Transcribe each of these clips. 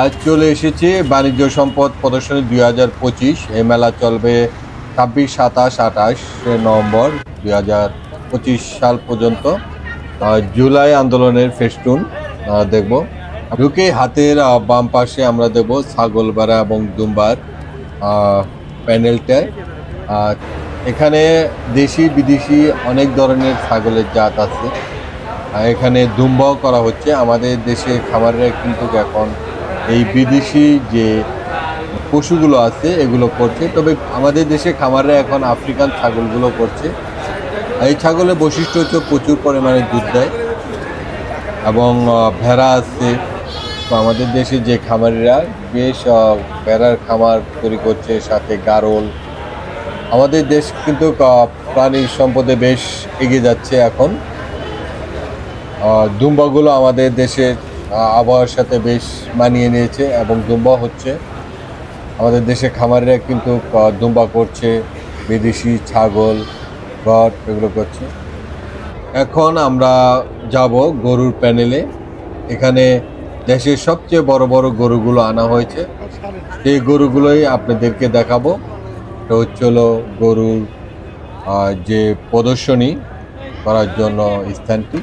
আজ চলে এসেছে বাণিজ্য সম্পদ প্রদর্শনী দুই হাজার পঁচিশ। এই মেলা চলবে ছাব্বিশ সাতাশ আঠাশ নভেম্বর দুই হাজার পঁচিশ সাল পর্যন্ত। জুলাই আন্দোলনের ফেস্টুন দেখব। ঢুকে হাতের বাম পাশে আমরা দেব ছাগল বেড়া এবং দুম্বার আহ, প্যানেলটা। আর এখানে দেশি বিদেশি অনেক ধরনের ছাগলের জাত আছে। এখানে দুম্বাও করা হচ্ছে। আমাদের দেশে খামারের কিন্তু এখন এই বিদেশি যে পশুগুলো আছে, এগুলো করছে। তবে আমাদের দেশে খামাররা এখন আফ্রিকান ছাগলগুলো করছে। এই ছাগলের বৈশিষ্ট্য হচ্ছে প্রচুর পরিমাণে দুধ দেয় এবং ভেড়া আছে। তো আমাদের দেশে যে খামারিরা বেশ ভেড়ার খামার তৈরি করছে, সাথে গারল। আমাদের দেশ কিন্তু প্রাণী সম্পদে বেশ এগিয়ে যাচ্ছে এখন। দুম্বাগুলো আমাদের দেশের আবহাওয়ার সাথে বেশ মানিয়ে নিয়েছে এবং দুম্বা হচ্ছে। আমাদের দেশে খামারিরা কিন্তু দুম্বা করছে, বিদেশি ছাগল, গট এগুলো করছে। এখন আমরা যাব গরুর প্যানেলে। এখানে দেশের সবচেয়ে বড় বড় গরুগুলো আনা হয়েছে। সেই গরুগুলোই আপনাদেরকে দেখাবো। এটা হচ্ছে হলো গরুর যে প্রদর্শনী করার জন্য স্থানটি।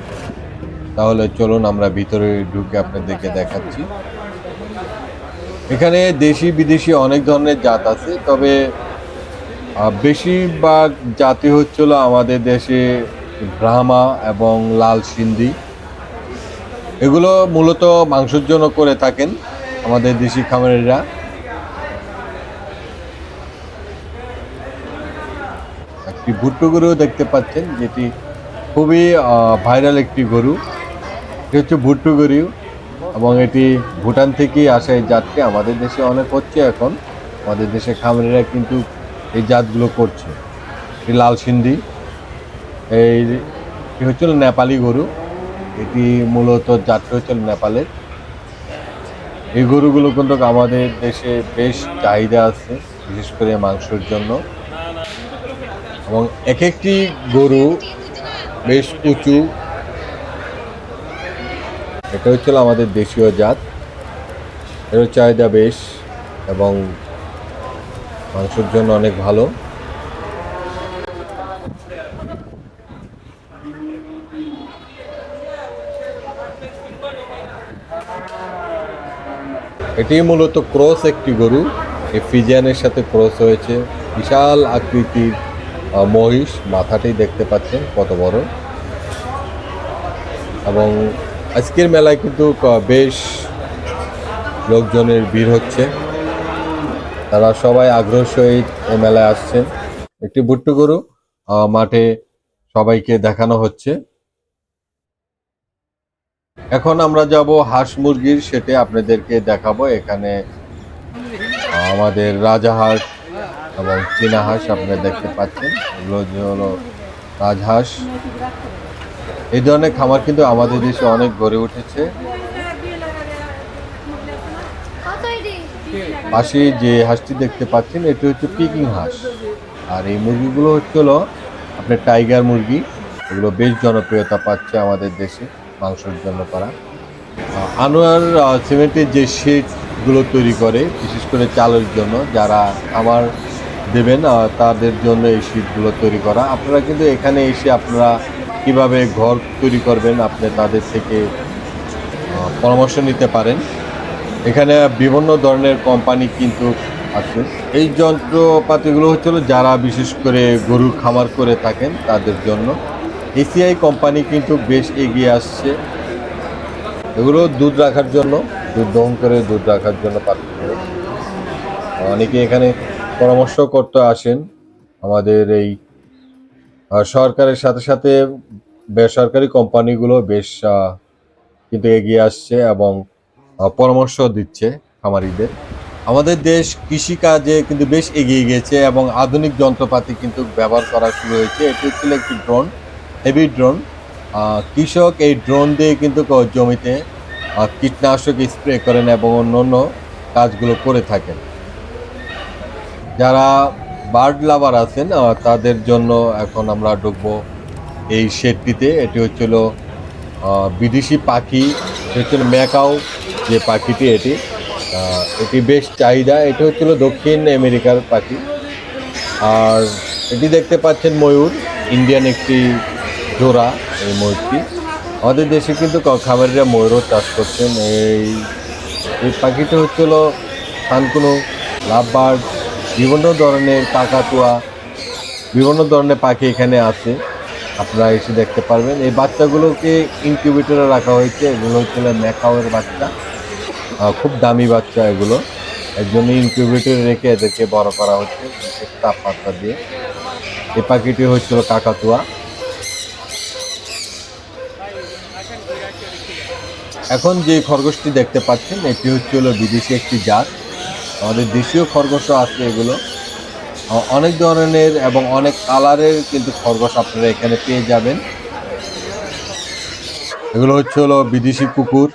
তাহলে চলুন আমরা ভিতরে ঢুকে আপনাদেরকে দেখাচ্ছি। এখানে দেশি বিদেশি অনেক ধরনের জাত আছে, তবে বেশিরভাগ জাতি হচ্ছিল আমাদের দেশে ব্রাহ্মা এবং লাল সিন্ধি। এগুলো মূলত মাংসের জন্য করে থাকেন আমাদের দেশি খামারিরা। একটি ভুট্টো গরু দেখতে পাচ্ছেন, যেটি খুবই ভাইরাল একটি গরু। এটি হচ্ছে ভুট্টো গরু এবং এটি ভুটান থেকেই আসা এই জাতটি আমাদের দেশে অনেক হচ্ছে এখন। আমাদের দেশে খামারিরা কিন্তু এই জাতগুলো করছে। এটি লাল সিন্ধি, এই এটি হচ্ছিল নেপালি গরু। এটি মূলত জাতটি হচ্ছিল নেপালের। এই গরুগুলো কিন্তু আমাদের দেশে বেশ চাহিদা আছে, বিশেষ করে মাংসের জন্য। এবং এক একটি গরু বেশ উঁচু এটা হচ্ছিল আমাদের দেশীয় জাত। এর চাহিদা বেশ এবং মাংসের জন্য অনেক ভালো। এটি মূলত ক্রস একটি গরু। এই ফিজিয়ানের সাথে ক্রস হয়েছে। বিশাল আকৃতির মহিষ মাথাটি দেখতে পাচ্ছেন, কত বড়। এবং আজকের মেলায় কিন্তু বেশ লোকজনের ভিড় হচ্ছে। তারা সবাই আগ্রহ সহিত এই মেলায় আসছেন। একটি ভুট্টু গরু মাঠে সবাইকে দেখানো হচ্ছে। এখন আমরা যাব হাঁস মুরগির সেটে, আপনাদেরকে দেখাবো। এখানে আমাদের রাজাহাঁস এবং চীনা হাঁস আপনারা দেখতে পাচ্ছেন। এগুলো হলো রাজহাঁস। এই ধরনের খামার কিন্তু আমাদের দেশে অনেক গড়ে উঠেছে। পাশে যে হাঁসটি দেখতে পাচ্ছেন, এটি হচ্ছে পিকিং হাঁস। আর এই মুরগিগুলো হচ্ছে হলো আপনার টাইগার মুরগি। এগুলো বেশ জনপ্রিয়তা পাচ্ছে আমাদের দেশে মাংসের জন্য করা আনোয়ার সিমেন্টের যে শেডগুলো তৈরি করে, বিশেষ করে চালের জন্য, যারা আমার দেবেন তাদের জন্য এই শীটগুলো তৈরি করা। আপনারা কিন্তু এখানে এসে আপনারা কীভাবে ঘর তৈরি করবেন আপনি তাদের থেকে পরামর্শ নিতে পারেন। এখানে বিভিন্ন ধরনের কোম্পানি কিন্তু আছে। এই যন্ত্রপাতিগুলো হচ্ছিল যারা বিশেষ করে গরুর খামার করে থাকেন তাদের জন্য। এসিআই কোম্পানি কিন্তু বেশ এগিয়ে আসছে। এগুলো দুধ রাখার জন্য, দুধ দহন করে দুধ রাখার জন্য পাত্রগুলো অনেকে এখানে পরামর্শ করতে আসেন। আমাদের এই সরকারের সাথে সাথে বেসরকারি কোম্পানিগুলো বেশ কিন্তু এগিয়ে আসছে এবং পরামর্শ দিচ্ছে খামারিদের। আমাদের দেশ কৃষিকাজে কিন্তু বেশ এগিয়ে গিয়েছে এবং আধুনিক যন্ত্রপাতি কিন্তু ব্যবহার করা শুরু হয়েছে। এটি হচ্ছিল একটি ড্রোন, হেভি ড্রোন। কৃষক এই ড্রোন দিয়ে কিন্তু জমিতে কীটনাশক স্প্রে করেন এবং অন্য অন্য কাজগুলো করে থাকেন। যারা বার্ড লাভার আছেন তাদের জন্য এখন আমরা ঢুকবো এই শেডটিতে এটি হচ্ছিল বিদেশি পাখি হচ্ছিল ম্যাকাও যে পাখিটি এটি। এটি বেশ চাহিদা। এটি হচ্ছিল দক্ষিণ আমেরিকার পাখি। আর এটি দেখতে পাচ্ছেন ময়ূর, ইন্ডিয়ান একটি জোড়া এই ময়ূরটি। আমাদের দেশে কিন্তু খামারিরা ময়ূরও চাষ করছেন। এই এই পাখিটা হচ্ছিল লাভ লাভবার্ড বিভিন্ন ধরনের কাকাতুয়া বিভিন্ন ধরনের পাখি এখানে আছে। আপনারা এসে দেখতে পারবেন। এই বাচ্চাগুলোকে ইনকিউবেটরে রাখা হয়েছে। এগুলো হচ্ছিল ম্যাকাওয়ের বাচ্চা। খুব দামি বাচ্চা এগুলো। এর জন্য ইনকিউবেটরে রেখে এদেরকে বড় করা হচ্ছে তাপমাত্রা দিয়ে। এই পাখিটি হচ্ছিল কাকাতুয়া এখন যে খরগোশটি দেখতে পাচ্ছেন, এটি হচ্ছে বিদেশি একটি জাত। আমাদের দেশীয় খরগোশও আছে এগুলো। অনেক ধরনের এবং অনেক কালারের কিন্তু খরগোশ আপনারা এখানে পেয়ে যাবেন। এগুলো হচ্ছে হলো বিদেশি কুকুর।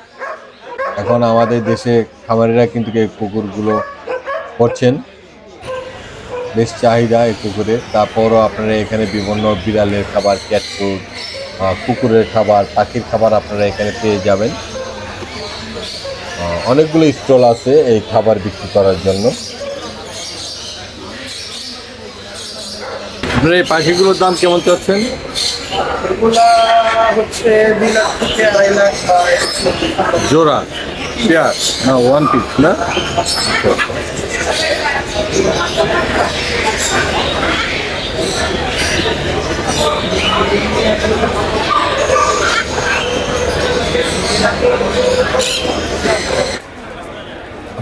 এখন আমাদের দেশে খামারিরা কিন্তু এই কুকুরগুলো করছেন। বেশ চাহিদা এই কুকুরের। তারপরও আপনারা এখানে বিভিন্ন বিড়ালের খাবার, ক্যাট ফুড কুকুরের খাবার, পাখির খাবার আপনারা এখানে পেয়ে যাবেন। অনেকগুলো স্টল আছে এই খাবার বিক্রি করার জন্য। আপনার এই পাখিগুলোর দাম কেমন চাচ্ছেন? জোড়া পেয়ার না ওয়ান পিস না?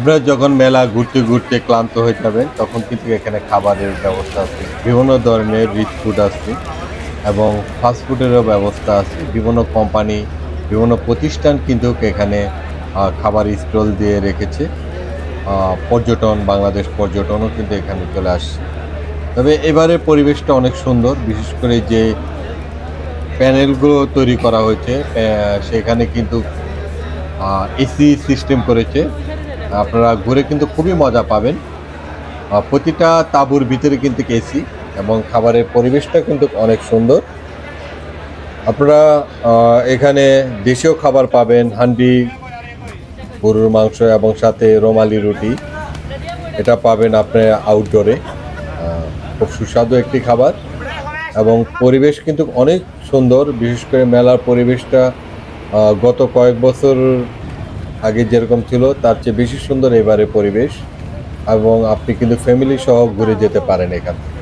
আপনারা যখন মেলা ঘুরতে ঘুরতে ক্লান্ত হয়ে যাবেন, তখন কিন্তু এখানে খাবারের ব্যবস্থা আছে। বিভিন্ন ধরনের রিচ ফুড আছে এবং ফাস্ট ফুডেরও ব্যবস্থা আছে। বিভিন্ন কোম্পানি বিভিন্ন প্রতিষ্ঠান কিন্তু এখানে খাবার স্টল দিয়ে রেখেছে। পর্যটন, বাংলাদেশ পর্যটনও কিন্তু এখানে চলে আসছে। তবে এবারে পরিবেশটা অনেক সুন্দর, বিশেষ করে যে প্যানেলগুলো তৈরি করা হয়েছে সেখানে কিন্তু এসি সিস্টেম করেছে। আপনারা ঘুরে কিন্তু খুবই মজা পাবেন। প্রতিটা তাঁবুর ভিতরে কিন্তু এসি এবং খাবারের পরিবেশটা কিন্তু অনেক সুন্দর। আপনারা এখানে দেশীয় খাবার পাবেন, হান্ডি, গরুর মাংস এবং সাথে রোমালি রুটি। এটা পাবেন আপনি আউটডোরে খুব সুস্বাদু একটি খাবার এবং পরিবেশ কিন্তু অনেক সুন্দর। বিশেষ করে মেলার পরিবেশটা গত কয়েক বছর আগে যেরকম ছিল, তার চেয়ে বেশি সুন্দর এবারে পরিবেশ এবং আপনি কিন্তু ফ্যামিলি সহ ঘুরে যেতে পারেন এখান থেকে।